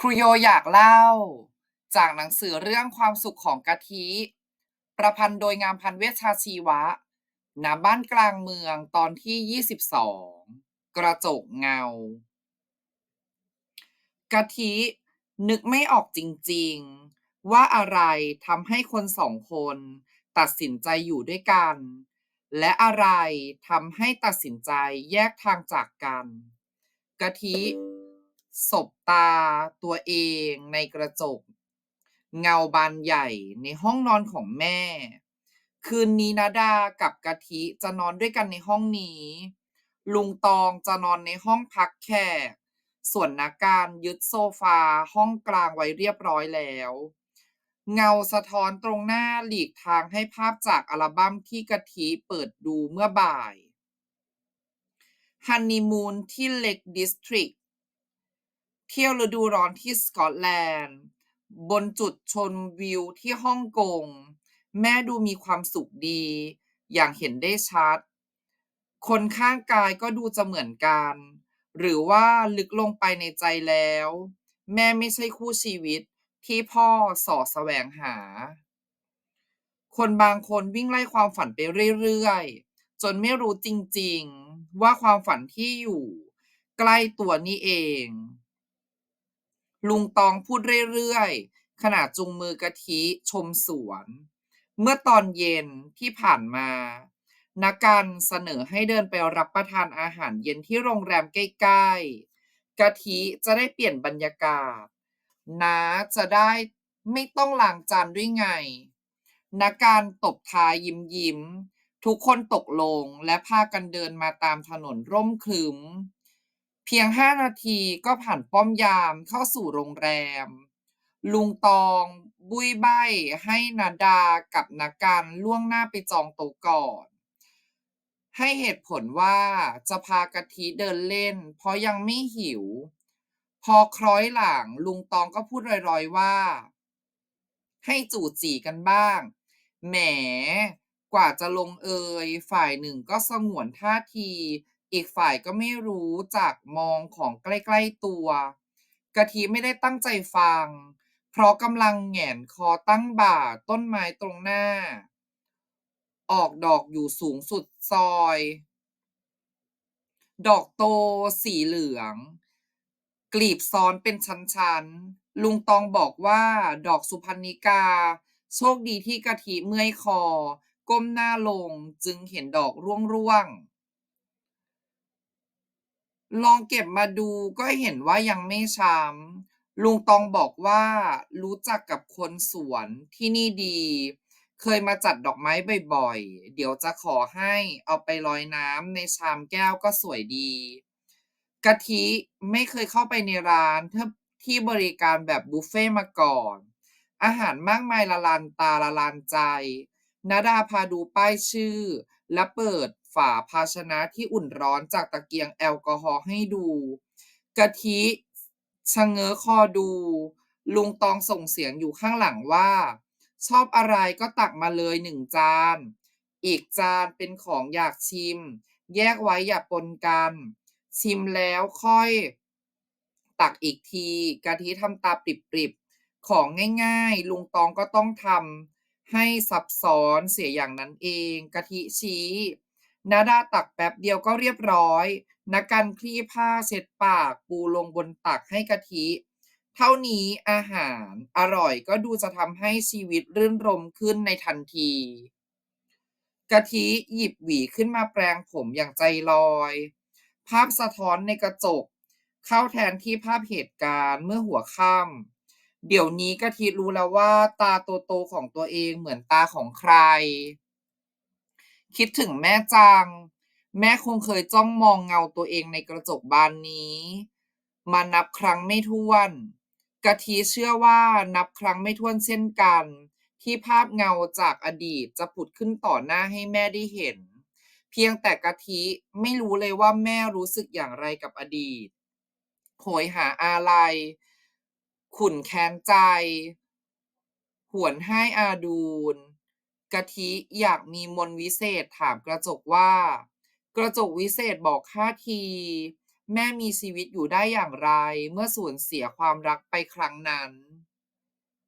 ครูโยอยากเล่า จากหนังสือเรื่องความสุขของกะทิ ประพันธ์โดยงามพันเวชชาชีวะณบ้านกลางเมืองตอนที่ 22 กระจกเงากะทินึกไม่ออกจริงๆ ว่าอะไรทำให้คนสองคนตัดสินใจอยู่ด้วยกัน และอะไรทำให้ตัดสินใจแยกทางจากกัน กะทิ สบตาตัวเองในกระจก เงาบานใหญ่ในห้องนอนของแม่ คืนนี้นาดากับกะทิจะนอนด้วยกันในห้องนี้ ลุงตองจะนอนในห้องพักแขก ส่วนนักการยึดโซฟาห้องกลางไว้เรียบร้อยแล้ว เงาสะท้อนตรงหน้าหลีกทางให้ภาพจากอัลบั้มที่กะทิเปิดดูเมื่อบ่ายฮันนีมูนที่เล็กดิสทริก เที่ยวฤดูร้อนที่สกอตแลนด์ บนจุดชมวิวที่ฮ่องกง แม่ดูมีความสุขดี อย่างเห็นได้ชัด คนข้างกายก็ดูจะเหมือนกัน หรือว่าลึกลงไปในใจแล้ว แม่ไม่ใช่คู่ชีวิตที่พ่อส่อแสวงหา คนบางคนวิ่งไล่ความฝันไปเรื่อยๆ จนไม่รู้จริงๆ ว่าความฝันที่อยู่ ใกล้ตัวนี่เอง ลุงตองพูดเรื่อยๆขณะจุงมือกะทิชมสวน เมื่อตอนเย็นที่ผ่านมานักการเสนอให้เดินไปรับประทานอาหารเย็นที่โรงแรมใกล้ๆ กะทิจะได้เปลี่ยนบรรยากาศน้าจะได้ไม่ต้องล้างจานด้วยไง นักการตบท้ายยิ้มยิ้มๆทุกคนตกลงและพากันเดินมาตามถนนร่มครึ้ม เพียงห้านาทีก็ผ่านป้อมยามเข้าสู่โรงแรม ลุงตอง บุยใบให้นาดากับนักการล่วงหน้าไปจองโต๊ะก่อน ให้เหตุผลว่าจะพากะทิเดินเล่น เพราะยังไม่หิว พอคล้อยหลังลุงตองก็พูดลอยๆว่า ให้จู่จีกันบ้าง แหม กว่าจะลงเอย ฝ่ายหนึ่งก็สงวนท่าที อีกฝ่ายก็ไม่รู้จักมองของใกล้ ๆ ตัว กะทิไม่ได้ตั้งใจฟัง เพราะกำลังแหงนคอตั้งบ่าต้นไม้ตรงหน้า ออกดอกอยู่สูงสุดซอย ดอกโตสีเหลือง กลีบซ้อนเป็นชั้น ๆ ลุงตองบอกว่าดอกสุพรรณิกา โชคดีที่กะทิเมื่อยคอ ก้มหน้าลงจึงเห็นดอกร่วงๆ ลองเก็บมาดูก็เห็นว่ายังไม่ช้ำ ลุงตองบอกว่ารู้จักกับคนสวนที่นี่ดี เคยมาจัดดอกไม้บ่อยๆ เดี๋ยวจะขอให้เอาไปลอยน้ำในชามแก้วก็สวยดี กะทิไม่เคยเข้าไปในร้านที่บริการแบบบุฟเฟ่มาก่อน อาหารมากมายละลานตาละลานใจนาดาพาดูป้ายชื่อ และเปิด ฝาภาชนะที่อุ่นร้อนจากตะเกียงแอลกอฮอล์ให้ดู กะทิชะเง้อคอดู ลุงตองส่งเสียงอยู่ข้างหลังว่า ชอบอะไรก็ตักมาเลยหนึ่งจาน อีกจานเป็นของอยากชิม แยกไว้อย่าปนกัน ชิมแล้วค่อย ตักอีกที กะทิทำตาปริบๆ ของง่ายๆ ลุงตองก็ต้องทำให้ซับซ้อนเสียอย่างนั้นเอง กะทิชี้ นาดาตักแป๊บเดียวก็เรียบร้อยนักการคลี่ผ้าเช็ดปากปูลงบนตักให้กะทิ เท่านี้อาหารอร่อยก็ดูจะทำให้ชีวิตรื่นรมขึ้นในทันที กะทิหยิบหวีขึ้นมาแปรงผมอย่างใจลอย ภาพสะท้อนในกระจก เข้าแทนที่ภาพเหตุการณ์เมื่อหัวค่ำเดี๋ยวนี้กะทิรู้แล้วว่าตาโตๆของตัวเองเหมือนตาของใคร คิดถึงแม่จัง แม่คงเคยจ้องมองเงาตัวเองในกระจกบานนี้ มานับครั้งไม่ถ้วน กะทิเชื่อว่านับครั้งไม่ถ้วนเช่นกัน ที่ภาพเงาจากอดีตจะผุดขึ้นต่อหน้าให้แม่ได้เห็น เพียงแต่กะทิไม่รู้เลยว่าแม่รู้สึกอย่างไรกับอดีตโหยหาอาลัยขุ่นแค้นใจ หวนให้อาดูล กะทิอยากมีมนต์วิเศษถามกระจกว่า กระจกวิเศษบอกข้าที แม่มีชีวิตอยู่ได้อย่างไร เมื่อสูญเสียความรักไปครั้งนั้น